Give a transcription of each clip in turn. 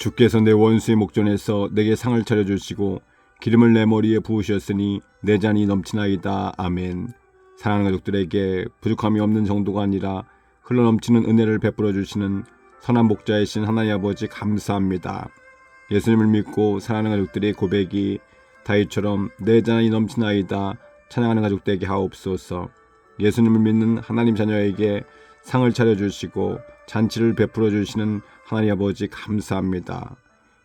주께서 내 원수의 목전에서 내게 상을 차려주시고 기름을 내 머리에 부으셨으니 내 잔이 넘치나이다. 아멘. 사랑하는 가족들에게 부족함이 없는 정도가 아니라 흘러넘치는 은혜를 베풀어 주시는 선한 목자이신 하나님 아버지 감사합니다. 예수님을 믿고 사랑하는 가족들의 고백이 다윗처럼 내 잔이 넘치나이다 찬양하는 가족 되게 하옵소서. 예수님을 믿는 하나님 자녀에게 상을 차려주시고 잔치를 베풀어 주시는 하나님 아버지 감사합니다.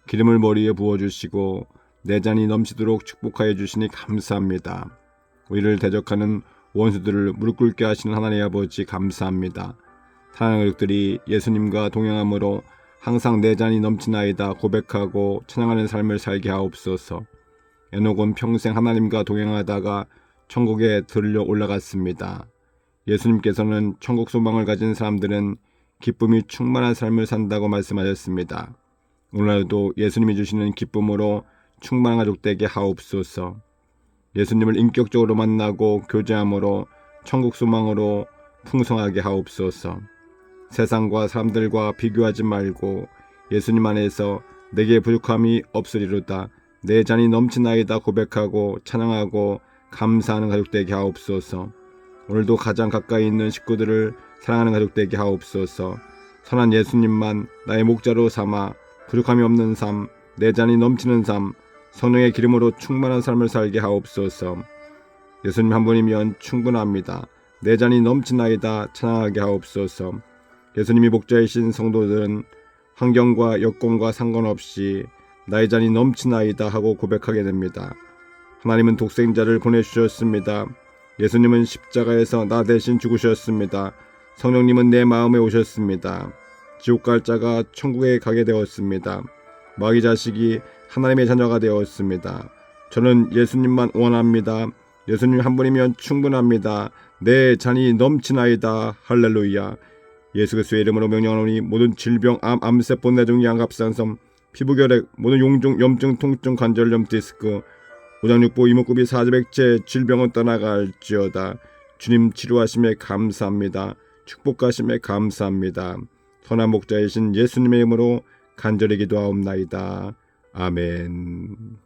기름을 머리에 부어주시고 내 잔이 넘치도록 축복하여 주시니 감사합니다. 우리를 대적하는 원수들을 무릎 꿇게 하시는 하나님 아버지 감사합니다. 사랑하는 가족들이 예수님과 동행함으로 항상 내 잔이 넘치나이다 고백하고 찬양하는 삶을 살게 하옵소서. 에녹은 평생 하나님과 동행하다가 천국에 들려 올라갔습니다. 예수님께서는 천국 소망을 가진 사람들은 기쁨이 충만한 삶을 산다고 말씀하셨습니다. 오늘날도 예수님이 주시는 기쁨으로 충만한 가족 되게 하옵소서. 예수님을 인격적으로 만나고 교제함으로 천국 소망으로 풍성하게 하옵소서. 세상과 사람들과 비교하지 말고 예수님 안에서 내게 부족함이 없으리로다. 내 잔이 넘치나이다 고백하고 찬양하고 감사하는 가족 되게 하옵소서. 오늘도 가장 가까이 있는 식구들을 사랑하는 가족 되게 하옵소서. 선한 예수님만 나의 목자로 삼아 부족함이 없는 삶, 내 잔이 넘치는 삶, 성령의 기름으로 충만한 삶을 살게 하옵소서. 예수님 한 분이면 충분합니다. 내 잔이 넘치나이다 찬양하게 하옵소서. 예수님이 목자이신 성도들은 환경과 여건과 상관없이 나의 잔이 넘치나이다 하고 고백하게 됩니다. 하나님은 독생자를 보내주셨습니다. 예수님은 십자가에서 나 대신 죽으셨습니다. 성령님은 내 마음에 오셨습니다. 지옥 갈 자가 천국에 가게 되었습니다. 마귀 자식이 하나님의 자녀가 되었습니다. 저는 예수님만 원합니다. 예수님 한 분이면 충분합니다. 내 잔이 넘치나이다. 할렐루야. 예수 그리스도의 이름으로 명령하노니 모든 질병, 암, 암세포, 내중, 양갑산섬, 피부결핵, 모든 용종, 염증, 통증, 관절염, 디스크, 오장육부, 이목구비, 사지백체 질병은 떠나갈지어다. 주님 치료하심에 감사합니다. 축복하심에 감사합니다. 선한 목자이신 예수님의 이름으로 간절히 기도하옵나이다. 아멘.